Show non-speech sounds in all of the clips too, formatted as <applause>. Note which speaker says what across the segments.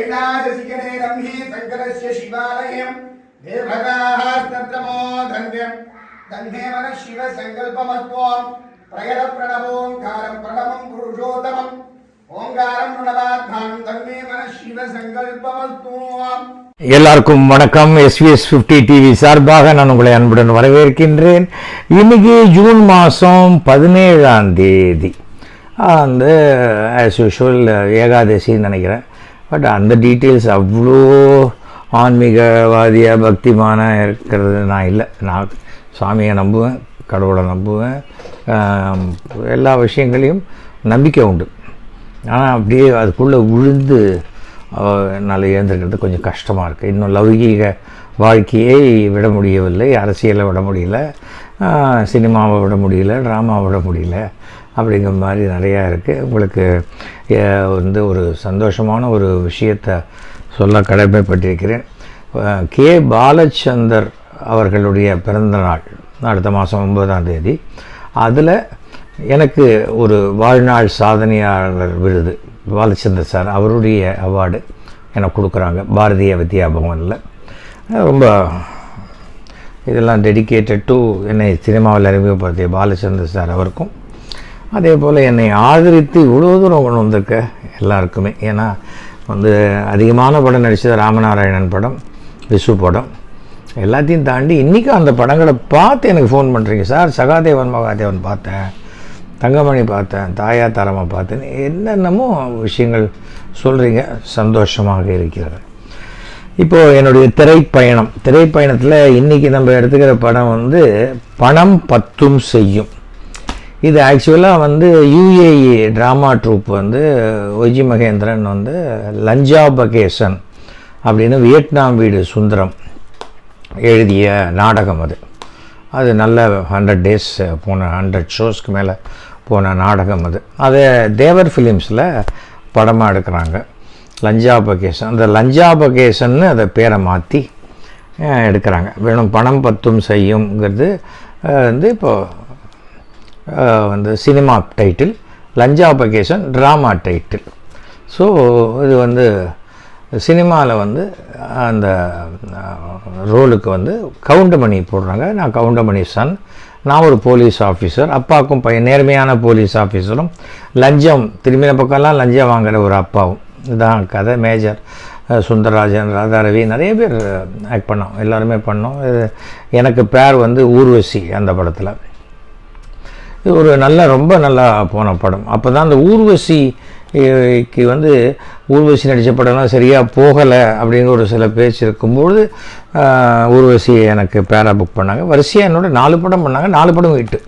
Speaker 1: कैलासशिखरे रम्ये शङ्करस्य शिवालयम् देवगाः तत्रमो धन्यम् धन्ये मनः शिवसङ्कल्पमत्वम् प्रयतप्रणवोङ्कारम् प्रणवम् पुरुषोत्तमम् ஓங்காரம் பிரணவாத்மானம் தன்மே மன சிவ சங்கல்பமஸ்துவாம்
Speaker 2: எல்லாருக்கும் வணக்கம் எஸ்விஎஸ் ஃபிஃப்டி டிவி சார்பாக நான் உங்களை அன்புடன் வரவேற்கின்றேன் இன்னைக்கு ஜூன் மாதம் பதினேழாம் தேதி அந்த ஆஸ் யூஷுவல் ஏகாதசின்னு நினைக்கிறேன் பட் அந்த டீட்டெயில்ஸ் அவ்வளோ ஆன்மீகவாதியாக பக்திமான இருக்கிறது நான் இல்லை. நான் சாமியை நம்புவேன் கடவுளை நம்புவேன். எல்லா விஷயங்களையும் நம்பிக்கை உண்டு. ஆனால் அப்படியே அதுக்குள்ளே விழுந்து என்னால் ஏந்திருக்கிறது கொஞ்சம் கஷ்டமாக இருக்குது இன்னும் லௌகீக வாழ்க்கையை விட முடியவில்லை. அரசியலை விட முடியல. சினிமாவை விட முடியல ட்ராமாவை விட முடியல. அப்படிங்கிற மாதிரி நிறையா இருக்குது உங்களுக்கு வந்து ஒரு சந்தோஷமான ஒரு விஷயத்தை சொல்ல கடமைப்பட்டிருக்கிறேன். கே. பாலச்சந்தர் அவர்களுடைய பிறந்த நாள் அடுத்த மாதம் ஒன்பதாம் தேதி. அதில் எனக்கு ஒரு வாழ்நாள் சாதனையாளர் விருது பாலச்சந்தர் சார் அவருடைய அவார்டு எனக்கு கொடுக்குறாங்க பாரதிய வித்யா பவனில். ரொம்ப இதெல்லாம் டெடிகேட்டட் டு என்னை சினிமாவில் அறிமுகப்படுத்திய பாலச்சந்தர் சார் அவருக்கும் அதே போல் என்னை ஆதரித்து இவ்வளோ தூரம் கொண்டு வந்திருக்க எல்லாருக்குமே. ஏன்னா வந்து அதிகமான படம் நடித்தது ராமநாராயணன் படம் விசு படம். எல்லாத்தையும் தாண்டி இன்றைக்கும் அந்த படங்களை பார்த்து எனக்கு ஃபோன் பண்ணுறீங்க சார் சகாதேவன் மகாதேவன் பார்த்தேன். தங்கமணி பார்த்தேன். தாயா தாரமாக பார்த்தேன். என்னென்னமோ விஷயங்கள் சொல்கிறீங்க சந்தோஷமாக இருக்கிறது. இப்போது என்னுடைய திரைப்பயணம். திரைப்பயணத்தில் இன்றைக்கி நம்ம எடுத்துக்கிற படம் வந்து பணம் பத்தும் செய்யும். இது ஆக்சுவலாக வந்து யுஏஇ ட்ராமா ட்ரூப் வந்து ஒஜி மகேந்திரன் வந்து லஞ்சா பகேசன் அப்படின்னு வியட்நாம் வீடு சுந்தரம் எழுதிய நாடகம் அது. அது நல்ல ஹண்ட்ரட் டேஸ் போன ஹண்ட்ரட் ஷோஸ்க்கு மேலே போன நாடகம் அது. அதை தேவர் ஃபிலிம்ஸில் படமாக எடுக்கிறாங்க. லஞ்சா பகேசன் அந்த லஞ்சா பகேசன்னு அதை பேரை மாற்றி எடுக்கிறாங்க. வேணும் பணம் பத்தும் செய்யுங்கிறது வந்து இப்போது வந்து சினிமா டைட்டில் லஞ்சாபகேசன் ட்ராமா டைட்டில். ஸோ இது வந்து சினிமாவில் வந்து அந்த ரோலுக்கு வந்து கவுண்டமணி போடுறாங்க. நான் கவுண்டமணி சன். நான் ஒரு போலீஸ் ஆஃபீஸர். அப்பாவுக்கும் பையன் நேர்மையான போலீஸ் ஆஃபீஸரும். லஞ்சம் திரும்பின பக்கம்லாம் லஞ்சம் வாங்குகிற ஒரு அப்பாவும். இதுதான் கதை. மேஜர் சுந்தரராஜன் ராதாரவி நிறைய பேர் ஆக்ட் பண்ணோம். எல்லாருமே பண்ணோம். எனக்கு பேர் வந்து ஊர்வசி அந்த படத்தில். இது ஒரு நல்ல ரொம்ப நல்லா போன படம். அப்போ தான் அந்த ஊர்வசிக்கு வந்து ஊர்வசி நடித்த படம்லாம் சரியாக போகலை அப்படிங்கிற ஒரு சில பேச்சு இருக்கும்பொழுது ஊர்வசியை ஊர்வசி எனக்கு பேரா புக் பண்ணாங்க. வரிசையாக என்னோட நாலு படம் பண்ணாங்க. நாலு படம் விட்டு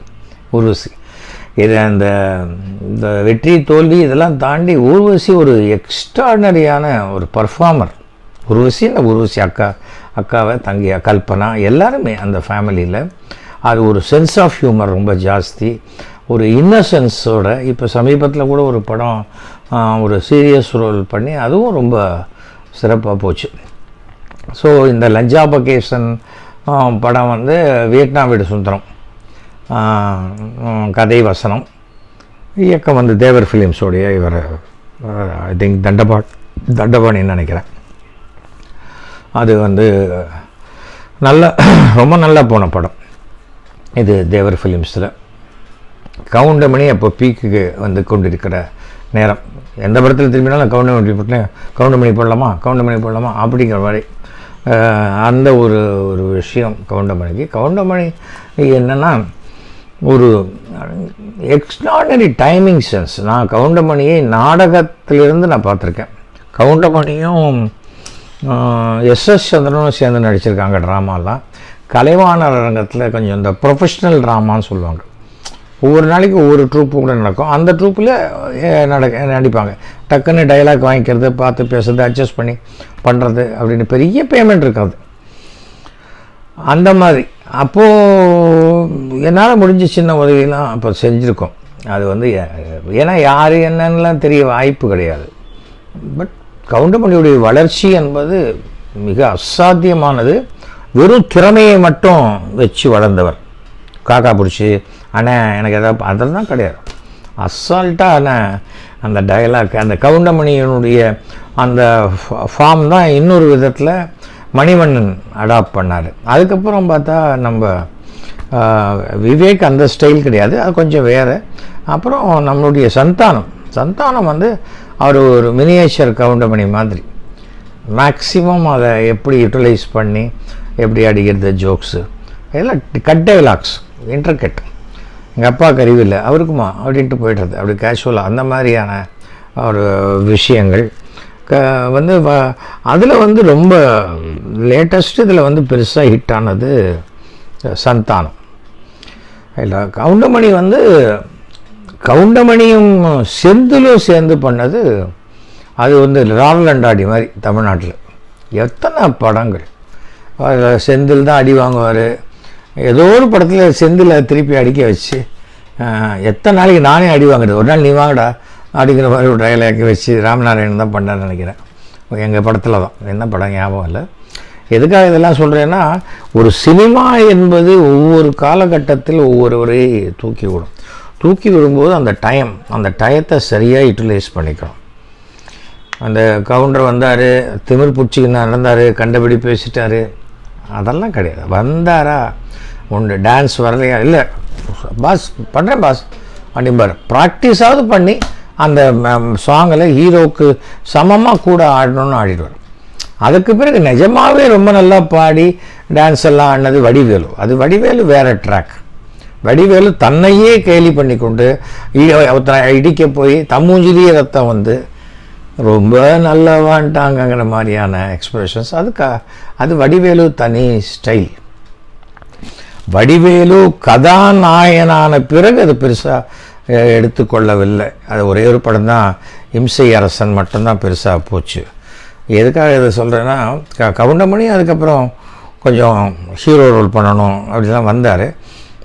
Speaker 2: ஊர்வசி. இது அந்த இந்த வெற்றி தோல்வி இதெல்லாம் தாண்டி ஊர்வசி ஒரு எக்ஸ்ட்ராடனரியான ஒரு பர்ஃபார்மர் உருவசி அந்த உருவசி அக்கா அக்காவை தங்கியா கல்பனா எல்லாருமே அந்த ஃபேமிலியில் அது ஒரு சென்ஸ் ஆஃப் ஹியூமர் ரொம்ப ஜாஸ்தி. ஒரு இன்னசென்ஸோட இப்போ சமீபத்தில் கூட ஒரு படம் ஒரு சீரியஸ் ரோல் பண்ணி அதுவும் ரொம்ப சிறப்பாக போச்சு. ஸோ இந்த லஞ்சாபகேசன் ஆ, படம் வந்து வியட்நாம் வீடு சுந்தரம். கதை வசனம். இயக்கம் வந்து தேவர் ஃபிலிம்ஸோடைய இவர் ஐ திங்க் தண்டபா தண்டபாணின்னு நினைக்கிறேன். அது வந்து நல்ல ரொம்ப நல்லா போன படம். இது தேவர் ஃபிலிம்ஸில். கவுண்டமணி அப்போ பீக்குக்கு வந்து கொண்டிருக்கிற நேரம். எந்த படத்தில் திரும்பினாலும் கவுண்டமணி போட்டேன் கவுண்டமணி போடலாமா கவுண்டமணி போடலாமா அப்படிங்கிற மாதிரி. அந்த ஒரு ஒரு விஷயம் கவுண்டமணிக்கு. கவுண்டமணி என்னென்னா ஒரு எக்ஸ்ட்ராடனரி டைமிங் சென்ஸ் நான் கவுண்டமணியை நாடகத்திலிருந்து நான் பார்த்துருக்கேன். கவுண்டமணியும் எஸ்எஸ் சந்திரனும் சேர்ந்து நடிச்சிருக்காங்க ட்ராமாலாம் கலைவாணர் அரங்கத்தில் கொஞ்சம் இந்த ப்ரொஃபஷ்னல் ட்ராமான்னு சொல்லுவாங்க. ஒவ்வொரு நாளைக்கு ஒவ்வொரு ட்ரூப்பு கூட நடக்கும். அந்த ட்ரூப்பில் நட நடிப்பாங்க. டக்குன்னு டைலாக் வாங்கிக்கிறது பார்த்து பேசுறது அட்ஜஸ்ட் பண்ணி பண்ணுறது அப்படின்னு பெரிய பேமெண்ட் இருக்காது. அந்த மாதிரி. அப்போது என்னால் முடிஞ்ச சின்ன உதவியெல்லாம் அப்போ செஞ்சுருக்கோம். அது வந்து ஏ- ஏன்னா யார் என்னன்னெலாம் தெரிய வாய்ப்பு கிடையாது. பட் கவுண்டமணியுடைய வளர்ச்சி என்பது மிக அசாத்தியமானது. வெறும் திறமையை மட்டும் வச்சு வளர்ந்தவர். காக்கா பிடிச்சி அண்ணே எனக்கு எதாவது அதெல்லாம் கிடையாது. அசால்ட்டாக அண்ணே அந்த டயலாக் அந்த கவுண்டமணியினுடைய அந்த ஃபார்ம் தான் இன்னொரு விதத்தில் மணிவண்ணன் அடாப்ட் பண்ணார். அதுக்கப்புறம் பார்த்தா நம்ம விவேக் அந்த ஸ்டைல் கிடையாது அது கொஞ்சம் வேறு. அப்புறம் நம்மளுடைய சந்தானம். சந்தானம் வந்து அவர் ஒரு மினியேச்சர் கவுண்டமணி மாதிரி. மேக்ஸிமம் அதை எப்படி யூட்டிலைஸ் பண்ணி எப்படி அடிக்கிறது ஜோக்ஸு இதெல்லாம் கட் டைலாக்ஸ் இன்டர்கட் எங்கள் அப்பா கருவி இல்லை. அவருக்குமா? அப்படின்ட்டு போய்டுறது. அப்படி கேஷுவலாக அந்த மாதிரியான ஒரு விஷயங்கள். க வந்து அதில் வந்து ரொம்ப லேட்டஸ்ட் இதில் வந்து பெருசாக ஹிட் ஆனது சந்தானம். இல்லை கவுண்டமணி வந்து கவுண்டமணியும் செந்திலும் சேர்ந்து பண்ணது அது வந்து ராவலண்டாடி மாதிரி தமிழ்நாட்டில். எத்தனை படங்கள். செந்தில் தான் அடி வாங்குவார். ஏதோ ஒரு படத்தில் செந்தில் திருப்பி அடிக்க வச்சு எத்தனை நாளைக்கு நானே அடி வாங்குறது? ஒரு நாள் நீ வாங்கடா அப்படிங்கிற மாதிரி ஒரு டயலாக் வச்சு ராமநாராயணன் தான் பண்ணார்னு நினைக்கிறேன். எங்கள் படத்தில் தான். என்ன படம்? ஞாபகம் இல்லை. எதுக்காக இதெல்லாம் சொல்கிறேன்னா ஒரு சினிமா என்பது ஒவ்வொரு காலகட்டத்தில் ஒவ்வொருவரை தூக்கி விடும். தூக்கி விடும்போது அந்த டைம் அந்த டயத்தை சரியாக யூட்டிலைஸ் பண்ணிக்கணும். அந்த கவுண்டர் வந்தார் திமிர் பிடிச்சிக்கின்னு நடந்தார் கண்டபடி பேசிட்டாரு. அதெல்லாம் கிடையாது. வந்தாரா? உண்டு. டான்ஸ் வரலையா? இல்லை. பாஸ் பண்ணுறேன் பாஸ். அப்படிம்பார் ப்ராக்டிஸாவது பண்ணி அந்த சாங்கில் ஹீரோவுக்கு சமமாக கூட ஆடணும்னு ஆடிடுவார் அதுக்கு பிறகு நிஜமாவே ரொம்ப நல்லா பாடி டான்ஸ் எல்லாம் ஆடினது வடிவேலு. அது வடிவேலு வேறு ட்ராக் வடிவேலு தன்னையே கேலி பண்ணி கொண்டு ஒருத்தனை இடிக்க போய் தம்மூஞ்சிலேயே ரத்தம் வந்து ரொம்ப நல்லவான்ட்டாங்கங்கிற மாதிரியான எக்ஸ்பிரஷன்ஸ் அதுக்கு அது வடிவேலு தனி ஸ்டைல் வடிவேலு கதாநாயகனான பிறகு அது பெருசாக எடுத்துக்கொள்ளவில்லை. அது ஒரே ஒரு படம் தான். இம்சை அரசன் மட்டும்தான் பெருசாக போச்சு. எதுக்காக இதை சொல்கிறேன்னா க கவுண்டமணி அதுக்கப்புறம் கொஞ்சம் ஹீரோ ரோல் பண்ணணும் அப்படிலாம் வந்தார்.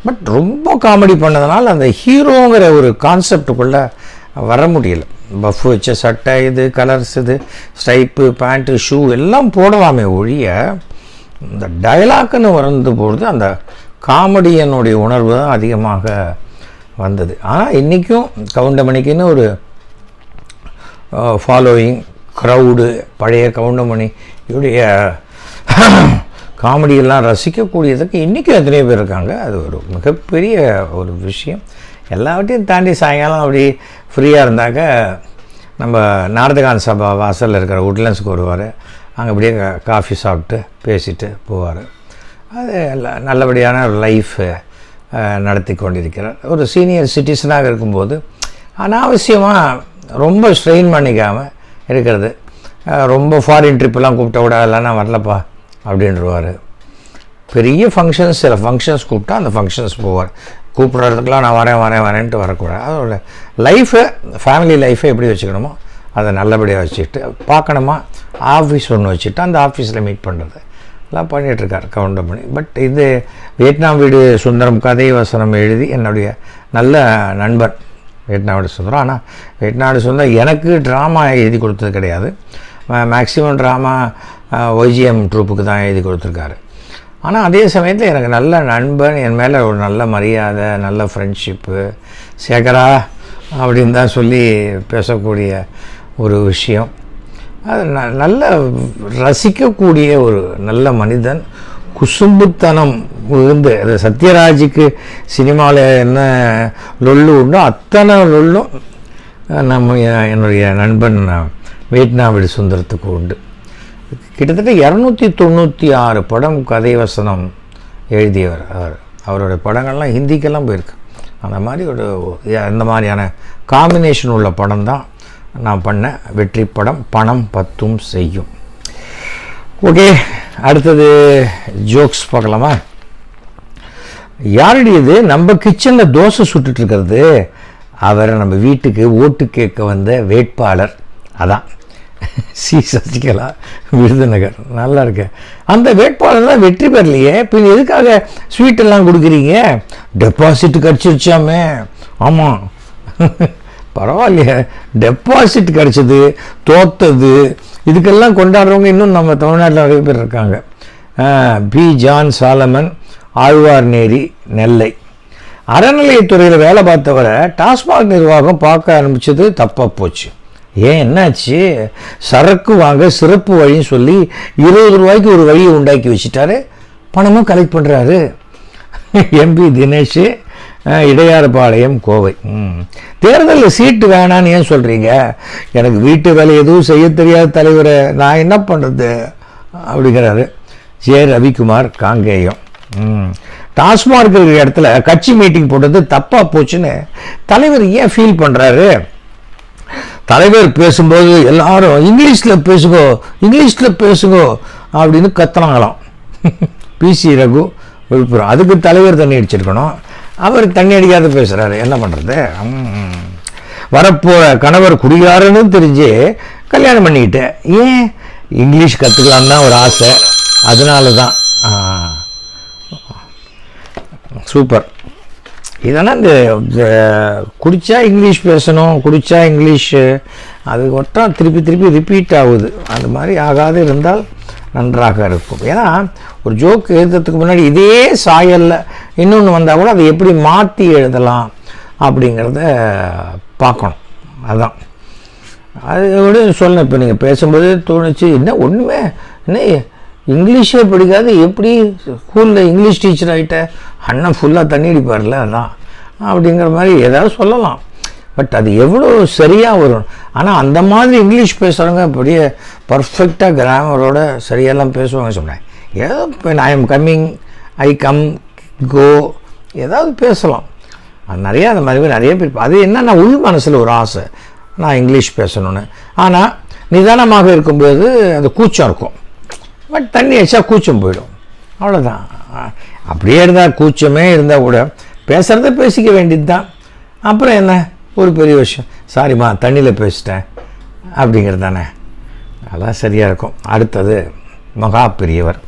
Speaker 2: பட் ரொம்ப காமெடி பண்ணதுனால அந்த ஹீரோங்கிற ஒரு கான்செப்டுக்குள்ளே வர முடியல. பஃப் வச்ச சட்டை இது கலர்ஸ் இது ஸ்டைப்பு பேண்ட்டு ஷூ எல்லாம் போடலாமே ஒழிய இந்த டயலாக்குன்னு வந்த பொழுது அந்த காமெடியனுடைய உணர்வு தான் அதிகமாக வந்தது. ஆனால் இன்றைக்கும் கவுண்டமணிக்குன்னு ஒரு ஃபாலோயிங் க்ரௌடு பழைய கவுண்டமணி இவருடைய காமெடியெல்லாம் ரசிக்கக்கூடியதுக்கு இன்றைக்கும் எத்தனையோ பேர் இருக்காங்க. அது ஒரு மிகப்பெரிய ஒரு விஷயம். எல்லாவற்றையும் தாண்டி சாயங்காலம் அப்படி ஃப்ரீயாக இருந்தாக்க நம்ம நாரதகான் சபா வாசலில் இருக்கிற உட்லண்ட்ஸுக்கு வருவார். அங்கே அப்படியே காஃபி சாப்பிட்டு பேசிட்டு போவார். அது எல்லாம் நல்லபடியான ஒரு லைஃப் நடத்தி கொண்டிருக்கிறார். ஒரு சீனியர் சிட்டிசனாக இருக்கும்போது அனாவசியமாக ரொம்ப ஸ்ட்ரெயின் பண்ணிக்காமல் இருக்கிறது. ரொம்ப ஃபாரின் ட்ரிப்பெல்லாம் கூப்பிட்ட கூட அதெல்லாம் நான் வரலப்பா அப்படின்றவார். பெரிய ஃபங்க்ஷன்ஸ் சில ஃபங்க்ஷன்ஸ் கூப்பிட்டா அந்த ஃபங்க்ஷன்ஸ் போவார். கூப்பிட்றதுக்கெலாம் நான் வரேன் வரேன் வரேன்ட்டு வரக்கூடாது. அதோட லைஃபை ஃபேமிலி லைஃபை எப்படி வச்சுக்கணுமோ அதை நல்லபடியாக வச்சுக்கிட்டு பார்க்கணுமா? ஆஃபீஸ் ஒன்று வச்சுட்டு அந்த ஆஃபீஸில் மீட் பண்ணுறது எல்லாம் பண்ணிகிட்ருக்கார் பண்ணி. பட் இது வியட்நாம் வீடு சுந்தரம் கதை வசனம் எழுதி என்னுடைய நல்ல நண்பர் வியட்நாம் வீடு சுந்தரம். ஆனால் வியட்நாடு சுந்தரம் எனக்கு ட்ராமா எழுதி கொடுத்தது கிடையாது. மேக்ஸிமம் ட்ராமா ஒய்ஜிஎம் ட்ரூப்புக்கு தான் எழுதி கொடுத்துருக்காரு. ஆனால் அதே சமயத்தில் எனக்கு நல்ல நண்பன் என் மேலே ஒரு நல்ல மரியாதை நல்ல ஃப்ரெண்ட்ஷிப்பு சேகரா அப்படின்னு தான் சொல்லி பேசக்கூடிய ஒரு விஷயம். அது ந- நல்ல ரசிக்கக்கூடிய ஒரு நல்ல மனிதன். குசும்புத்தனம் விழுந்து அது சத்யராஜுக்கு சினிமாவில் என்ன லொல்லு உண்டோ அத்தனை லொல்லும் நம்ம என்னுடைய நண்பன் வியட்நாம் சுந்தரத்துக்கு உண்டு. கிட்டத்தட்ட இரநூத்தி தொண்ணூற்றி ஆறு படம் கதை வசனம் எழுதியவர் அவர். அவரோட படங்கள்லாம் ஹிந்திக்கெல்லாம் போயிருக்கு. அந்த மாதிரி ஒரு அந்த மாதிரியான காம்பினேஷன் உள்ள படம் தான் நான் பண்ண வெற்றி படம் பணம் பத்தும் செய்யும். ஓகே அடுத்தது ஜோக்ஸ் பார்க்கலாமா? யாருடைய இது? நம்ம கிச்சனில் தோசை சுட்டுட்ருக்கிறது அவரை நம்ம வீட்டுக்கு ஓட்டு கேட்க வந்த வேட்பாளர் அதான். சி சசிகலா விருதுநகர். நல்லா இருக்கு. அந்த வேட்பாளர் தான் வெற்றி பெறலையே. பின் எதுக்காக ஸ்வீட் எல்லாம் கொடுக்குறீங்க? டெபாசிட் கிடச்சிருச்சாமே. ஆமாம் பரவாயில்லையே. டெபாசிட் கிடச்சது தோத்தது. இதுக்கெல்லாம் கொண்டாடுறவங்க இன்னும் நம்ம தமிழ்நாட்டில் நிறைய பேர் இருக்காங்க. P. John Solomon Alwarneri Nellai. அறநிலையத்துறையில் வேலை பார்த்தவரை டாஸ்மாக் நிர்வாகம் பார்க்க ஆரம்பித்தது தப்பாக போச்சு. ஏன் என்னாச்சு? சரக்கு வாங்க சிறப்பு வழின்னு சொல்லி இருபது ரூபாய்க்கு ஒரு வழியை உண்டாக்கி வச்சுட்டாரு. பணமும் கலெக்ட் பண்ணுறாரு எம்பி தினேஷ் இடையாறுபாளையம் கோவை. ம். தேர்தலில் சீட்டு வேணான்னு ஏன் சொல்கிறீங்க எனக்கு வீட்டு வேலை எதுவும் செய்ய தெரியாத தலைவரை நான் என்ன பண்ணுறது அப்படிங்கிறாரு. ஜே. ரவிக்குமார் காங்கேயம். டாஸ்மார்க் இருக்கிற இடத்துல கட்சி மீட்டிங் போட்டது தப்பாக போச்சுன்னு தலைவர் ஏன் ஃபீல் பண்ணுறாரு தலைவர் பேசும்போது எல்லாரும் இங்கிலீஷில் பேசுங்கோ இங்கிலீஷில் பேசுங்கோ அப்படின்னு கத்துனாங்களாம். <laughs> பிசி ரகு விழுப்புரம். அதுக்கு தலைவர் தண்ணி அடிச்சிருக்கணும். அவர் தண்ணி அடிக்காத பேசுகிறாரு என்ன பண்ணுறது வரப்போகிற கணவர் குடிகாரன்னு தெரிஞ்சு கல்யாணம் பண்ணிக்கிட்டேன் ஏன்? இங்கிலீஷ் கற்றுக்கலான்னு தான் ஒரு ஆசை. அதனால தான் சூப்பர். இதெல்லாம் இந்த குடித்தா இங்கிலீஷ் பேசணும் குடித்தா இங்கிலீஷு அது ஒட்டம் திருப்பி திருப்பி ரிப்பீட் ஆகுது. அந்த மாதிரி ஆகாது இருந்தால் நன்றாக இருக்கும். ஏன்னா ஒரு ஜோக் எழுதுறதுக்கு முன்னாடி இதே சாயலில் இன்னொன்று வந்தால் கூட அதை எப்படி மாற்றி எழுதலாம் அப்படிங்கிறத பார்க்கணும். அதுதான் அது விட சொன்னேன் இப்போ நீங்கள் பேசும்போது தோணுச்சு என்ன ஒன்றுமே என்ன இங்கிலீஷே படிக்காது எப்படி ஸ்கூலில் இங்கிலீஷ் டீச்சர் ஆகிட்ட அண்ணன் ஃபுல்லாக தண்ணி அடிப்பார்ல அதான். அப்படிங்கிற மாதிரி ஏதாவது சொல்லலாம். பட் அது எவ்வளோ சரியாக வரும்? ஆனால் அந்த மாதிரி இங்கிலீஷ் பேசுகிறவங்க அப்படியே பர்ஃபெக்டாக கிராமரோட சரியெல்லாம் பேசுவாங்க சொன்னேன். ஏதோ இப்போ I am coming I come go ஏதாவது பேசலாம். அது நிறையா அந்த மாதிரி நிறைய பேர் அது என்னன்னா உள் மனசில் ஒரு ஆசை. நான் இங்கிலீஷ் பேசணும்னு. ஆனால் நிதானமாக இருக்கும்போது அது கூச்சம் இருக்கும். பட் தண்ணி வச்சா கூச்சம் போயிடும். அவ்வளோதான் அப்படியே இருந்தால் கூச்சமே இருந்தால் கூட பேசுகிறத பேசிக்க வேண்டியது தான் அப்புறம் என்ன? ஒரு பெரிய விஷயம். சாரிம்மா தண்ணியில் பேசிட்டேன். அப்படிங்கிறது தானே. அதான் சரியாக இருக்கும். அடுத்தது மகா பெரியவர்.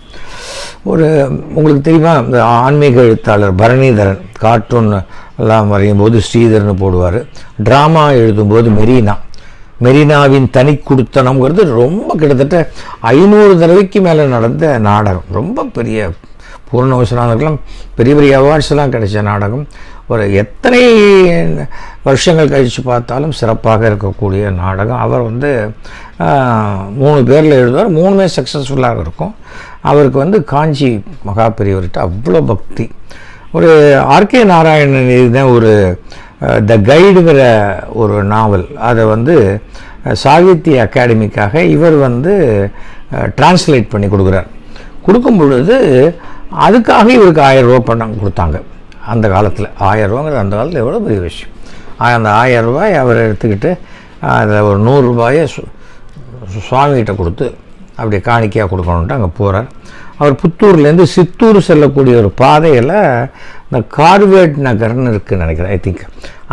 Speaker 2: ஒரு உங்களுக்கு தெரியுமா? இந்த ஆன்மீக எழுத்தாளர் பரணிதரன் கார்ட்டூன் எல்லாம் வரையும் போது ஸ்ரீதரன் போடுவார். ட்ராமா எழுதும்போது மெரினா. மெரினாவின் தனி குடுத்தனம்ங்கிறது ரொம்ப கிட்டத்தட்ட ஐநூறு தடவைக்கு மேலே நடந்த நாடகம். ரொம்ப பெரிய பூர்ணவசனானதுக்கெல்லாம் பெரிய பெரிய அவார்ட்ஸ்லாம் கிடைச்ச நாடகம். ஒரு எத்தனை வருஷங்கள் கழித்து பார்த்தாலும் சிறப்பாக இருக்கக்கூடிய நாடகம். அவர் வந்து மூணு பேரில் எழுதுவார். மூணுமே சக்ஸஸ்ஃபுல்லாக இருக்கும். அவருக்கு வந்து காஞ்சி மகா பெரியவர்கிட்ட அவ்வளோ பக்தி. ஒரு ஆர்கே நாராயணன் எழுதின ஒரு த கைடுங்கிற ஒரு நாவல். அதை வந்து சாகித்ய அகாடமிக்காக இவர் வந்து டிரான்ஸ்லேட் பண்ணி கொடுக்குறார். கொடுக்கும் பொழுது அதுக்காக இவருக்கு ஆயிரம் ரூபா கொடுத்தாங்க. அந்த காலத்தில். ஆயிரம் ரூபாங்கிறது அந்த காலத்தில் எவ்வளோ பெரிய விஷயம். அந்த ஆயிரம் ரூபாய் அவர் எடுத்துக்கிட்டு அதில் ஒரு நூறுரூபாயை சுவாமிகிட்ட கொடுத்து அப்படி காணிக்கையாக கொடுக்கணுன்ட்டு அங்கே போகிறார் அவர் புத்தூர்லேருந்து சித்தூர் செல்லக்கூடிய ஒரு பாதையில் இந்த கார்வேட் நகர்னு இருக்குதுன்னு நினைக்கிறேன் ஐ திங்க்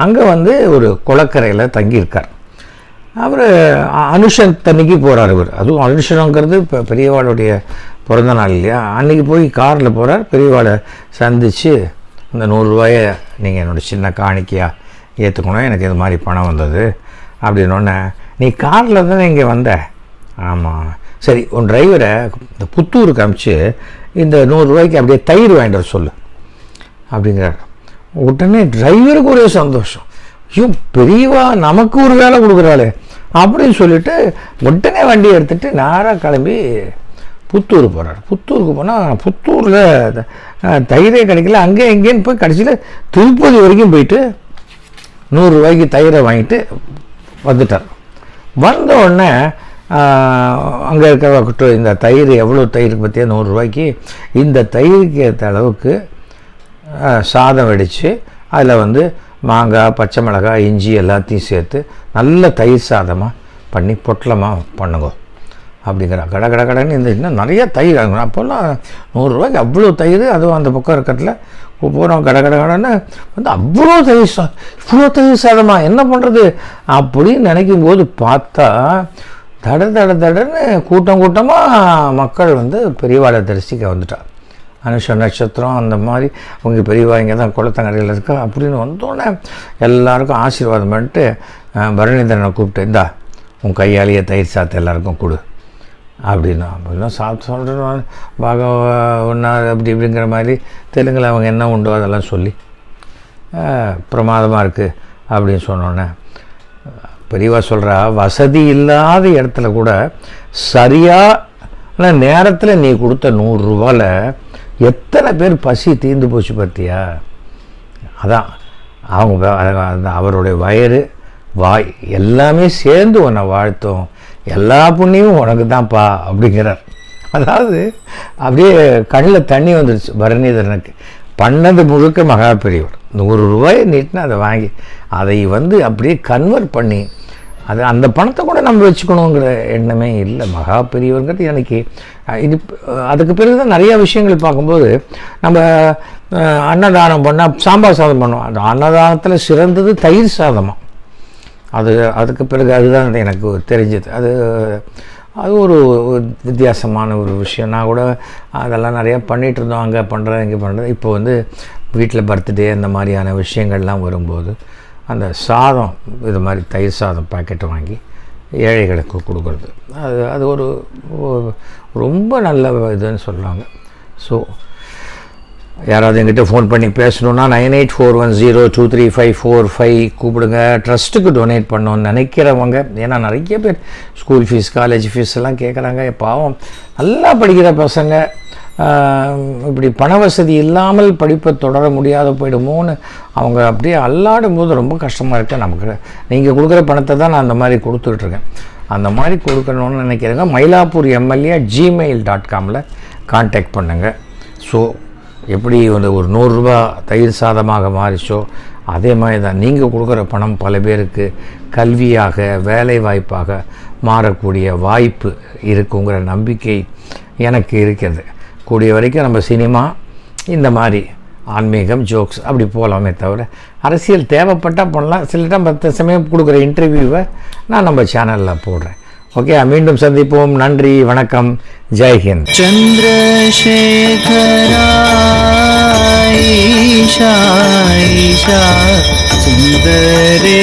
Speaker 2: அங்கே வந்து ஒரு குளக்கரையில் தங்கியிருக்கார். அவர் அனுஷன் தண்ணிக்கு போகிறார் இவர். அதுவும் அனுஷனங்கிறது இப்போ பெரியவாளுடைய பிறந்த நாள் இல்லையா? அன்றைக்கி போய் காரில் போகிறார் பெரியவாளை சந்தித்து இந்த நூறுரூவாயை நீங்கள் என்னோட சின்ன காணிக்கையாக ஏற்றுக்கணும் எனக்கு இது மாதிரி பணம் வந்தது. அப்படின்னோடனே நீ காரில் தானே இங்கே வந்த? ஆமாம் சரி உன் டிரைவரை இந்த புத்தூருக்கு அமுச்சு இந்த நூறுரூவாய்க்கு அப்படியே தயிர் வாங்கிட்டு வர சொல்லு அப்படிங்கிறார். உடனே டிரைவருக்கு ஒரே சந்தோஷம். ஐயோ பெரியவா நமக்கு ஒரு வேலை கொடுக்குறாளே அப்படின்னு சொல்லிட்டு உடனே வண்டி எடுத்துகிட்டு நேராக கிளம்பி புத்தூர் போகிறார் புத்தூருக்கு போனால் புத்தூரில் தயிரே கிடைக்கல. அங்கே எங்கேன்னு போய் கடைசியில் திருப்பதி வரைக்கும் போயிட்டு நூறுரூவாய்க்கு தயிரை வாங்கிட்டு வந்துட்டார். வந்த உடனே அங்கே இருக்கிற இந்த தயிர் எவ்வளோ தயிருக்கு பற்றியா நூறுரூவாய்க்கு இந்த தயிருக்கு ஏற்ற அளவுக்கு சாதம் வெடித்து அதில் வந்து மாங்காய் பச்சை மிளகாய் இஞ்சி எல்லாத்தையும் சேர்த்து நல்ல தயிர் சாதமாக பண்ணி பொட்டலமாக பண்ணுங்க. அப்படிங்கிற கட கட கடன்னு இந்த இன்னும் நிறைய தயிர் வாங்கணும் அப்போல்லாம் நூறுரூவாய்க்கு அவ்வளோ தயிர் அதுவும் அந்த பக்கம் இருக்கிறதுல. போகிறோம் கட கட கடன்னு வந்து அவ்வளோ தயிர் சா இவ்வளோ தயிர் சாதமாக என்ன பண்ணுறது அப்படின்னு நினைக்கும் போது பார்த்தா தட தட தடன்னு கூட்டம் கூட்டமாக மக்கள் வந்து பெரியவாளை தரிசிக்க வந்துட்டா அனுஷ நட்சத்திரம் அந்த மாதிரி அவங்க பெரியவா இங்கே தான் குளத்தங்கரையில் இருக்கா அப்படின்னு வந்தோடனே எல்லாருக்கும் ஆசீர்வாதம் பண்ணிட்டு அஹ், பரணிதரனை கூப்பிட்டு இந்தா உன் கையாலேயே தயிர் சாத்து எல்லாருக்கும் கொடு. அப்படின்னா அப்படின்னா சாப்பிட்டு சொல்கிறேன் பாக ஒன்றா அப்படி இப்படிங்கிற மாதிரி தெலுங்கில் அவங்க என்ன உண்டோ அதெல்லாம் சொல்லி பிரமாதமாக இருக்குது அப்படின்னு சொன்னோன்னே பெரியவா சொல்கிறா வசதி இல்லாத இடத்துல கூட சரியான நேரத்தில் நீ கொடுத்த நூறுரூவாவில் எத்தனை பேர் பசி தீர்ந்து போச்சு பார்த்தியா? அதான் அவங்க அந்த அவருடைய வயிறு வாய் எல்லாமே சேர்ந்து உன்னை வாழ்த்தும். எல்லா புண்ணியமும் உனக்கு தான்ப்பா அப்படிங்கிறார். அதாவது அப்படியே கண்ணில் தண்ணி வந்துடுச்சு பரணிதரனுக்கு. பண்ணது முழுக்க மகா பெரியவர் நூறு ரூபாய் நீட்டினா அதை வாங்கி அதை வந்து அப்படியே கன்வெர்ட் பண்ணி அது அந்த பணத்தை கூட நம்ம வச்சுக்கணுங்கிற எண்ணமே இல்லை. மகா பெரியவர்கிறது எனக்கு இது அதுக்கு பிறகு தான் நிறையா விஷயங்கள் பார்க்கும்போது நம்ம அன்னதானம் பண்ணால் சாம்பார் சாதம் பண்ணுவோம். அந்த அன்னதானத்தில் சிறந்தது தயிர் சாதமாக அது அதுக்கு பிறகு அதுதான் எனக்கு தெரிஞ்சது. அது அது ஒரு ஒரு வித்தியாசமான ஒரு விஷயம். நான் கூட அதெல்லாம் நிறையா பண்ணிகிட்டு இருந்தோம். அங்கே பண்ணுறது இங்கே பண்ணுறது இப்போ வந்து வீட்டில் பர்த்டே அந்த மாதிரியான விஷயங்கள்லாம் வரும்போது அந்த சாதம் இது மாதிரி தயிர் சாதம் பாக்கெட் வாங்கி ஏழைகளுக்கு கொடுக்குறது. அது அது ஒரு ரொம்ப நல்ல இதுன்னு சொல்லுவாங்க ஸோ யாராவது எங்கிட்ட ஃபோன் பண்ணி பேசணுன்னா nine eight four one zero two three five four five கூப்பிடுங்க. ட்ரஸ்ட்டுக்கு டொனேட் பண்ணணும்னு நினைக்கிறவங்க ஏன்னா நிறைய பேர் ஸ்கூல் ஃபீஸ் காலேஜ் ஃபீஸ் எல்லாம் கேட்குறாங்க பாவம் நல்லா படிக்கிற பசங்க இப்படி பண வசதி இல்லாமல் படிப்பை தொடர முடியாத போயிடுமோன்னு அவங்க அப்படியே அல்லாடும் போது ரொம்ப கஷ்டமாக இருக்கு நமக்கு. நீங்கள் கொடுக்குற பணத்தை தான் நான் அந்த மாதிரி கொடுத்துட்ருக்கேன். அந்த மாதிரி கொடுக்கணும்னு நினைக்கிறேங்க மயிலாப்பூர் எம்எல்ஏ ஜிமெயில் டாட் காமில் கான்டாக்ட் பண்ணுங்கள் ஸோ எப்படி வந்து ஒரு நூறுரூபா தயிர் சாதமாக மாறிச்சோ அதே மாதிரி தான் நீங்கள் கொடுக்குற பணம் பல பேருக்கு கல்வியாக வேலை வாய்ப்பாக மாறக்கூடிய வாய்ப்பு இருக்குங்கிற நம்பிக்கை எனக்கு இருக்கிறது. கூடிய வரைக்கும் நம்ம சினிமா இந்த மாதிரி ஆன்மீகம் ஜோக்ஸ் அப்படி போகலாமே தவிர அரசியல் தேவைப்பட்டால் பண்ணலாம். சில டைம் பத்து சமயம் கொடுக்குற இன்டர்வியூவை நான் நம்ம சேனலில் போடுறேன். ஓகே மீண்டும் சந்திப்போம். நன்றி வணக்கம். ஜெய்ஹிந்த்
Speaker 3: சந்திரசேகராயிஷாயிஷா சுந்தரேஸ்வரா.